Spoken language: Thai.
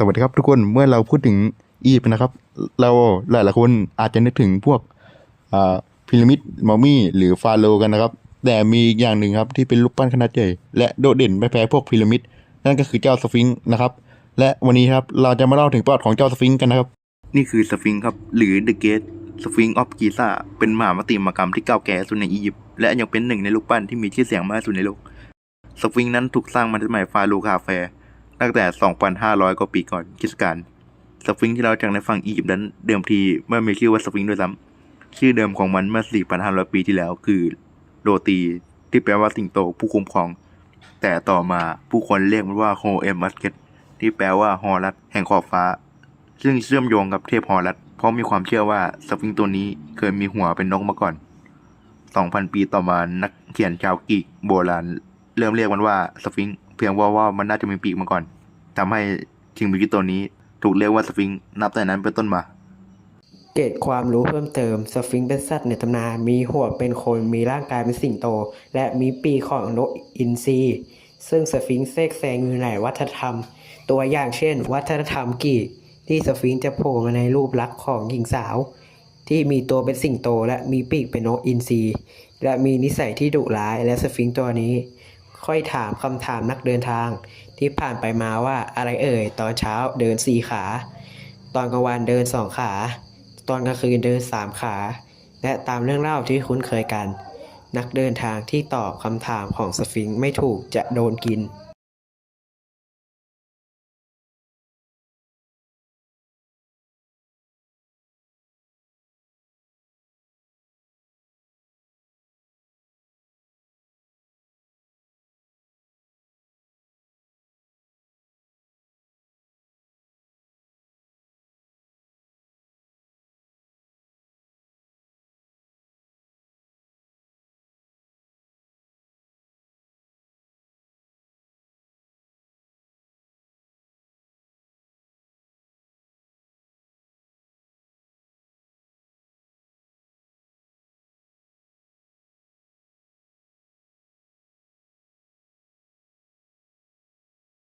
สวัสดีครับทุกคนเมื่อเราพูดถึงอียิปต์นะครับ เราหลายๆคนอาจจะนึกถึงพวกอ่าพีระมิดมัมมี่หรือฟาโรห์กันนะครับ แต่มีอีกอย่างหนึ่งครับที่เป็นรูปปั้นขนาดใหญ่ และโดดเด่นไม่แพ้พวกพีระมิดนั่นก็คือเจ้าสฟิงค์นะครับ และวันนี้ครับเราจะมาเล่าถึงประวัติของเจ้าสฟิงค์กันนะครับ นี่คือสฟิงค์ครับหรือ The Gate Sphinx of Giza เป็นมหาปฏิมากรรมที่เก่าแก่สุดในอียิปต์และยังเป็นหนึ่งในรูปปั้นที่มีชื่อเสียงมากที่สุดในโลกสฟิงค์นั้นถูกสร้างมาในสมัยฟาโรห์คาแฟ ตั้งแต่ 2,500 กว่าปีก่อนคริสตกาลสฟิงค์ที่เราจากในฝั่งอียิปต์นั้นเดิมทีไม่มีชื่อว่าสฟิงค์ด้วยซ้ำชื่อเดิมของมันเมื่อ 4,500 ปีที่แล้วคือโรตีที่แปลว่าสิงโตผู้คุ้มครอง แต่ต่อมาผู้คนเรียกมันว่าโฮเอมัสเกตที่แปลว่าฮอรัสแห่งขอบฟ้า ซึ่งเชื่อมโยงกับเทพฮอรัสเพราะมีความเชื่อว่าสฟิงค์ตัวนี้เคยมีหัวเป็นนกมาก่อน 2,000 ปีต่อมานักเขียนชาวกรีกโบราณ เริ่มเรียกมันว่าสฟิงค์เพียงว่าว่ามันน่าจะมีปีกมาก่อน ทำให้สิ่งมีชีวิตตัวนี้ถูกเรียกว่าสฟิงค์นับแต่นั้นเป็นต้นมาเกร็ดความรู้เพิ่มเติมสฟิงค์เป็นสัตว์ในตำนานมีหัวเป็นคนมีร่างกายเป็นสิงโต และมีปีกของนกอินทรีซึ่งสฟิงค์แทรกแซงอยู่ในวัฒนธรรม ตัวอย่างเช่น วัฒนธรรมกีที่สฟิงค์จะโผล่มาในรูปลักษณ์ของหญิงสาว ที่มีตัวเป็นสิงโต และมีปีกเป็นนกอินทรีและมีนิสัยที่ดุร้ายและสฟิงค์ตัวนี้ ค่อยถามคำถามนักเดินทาง ที่ผ่านไปมาว่าอะไรเอ่ย ตอนเช้าเดินสี่ขา ตอนกลางวันเดินสองขา ตอนกลางคืนเดินสามขา และตามเรื่องเล่าที่คุ้นเคยกัน นักเดินทางที่ตอบคำถามของสฟิงค์ไม่ถูกจะโดนกิน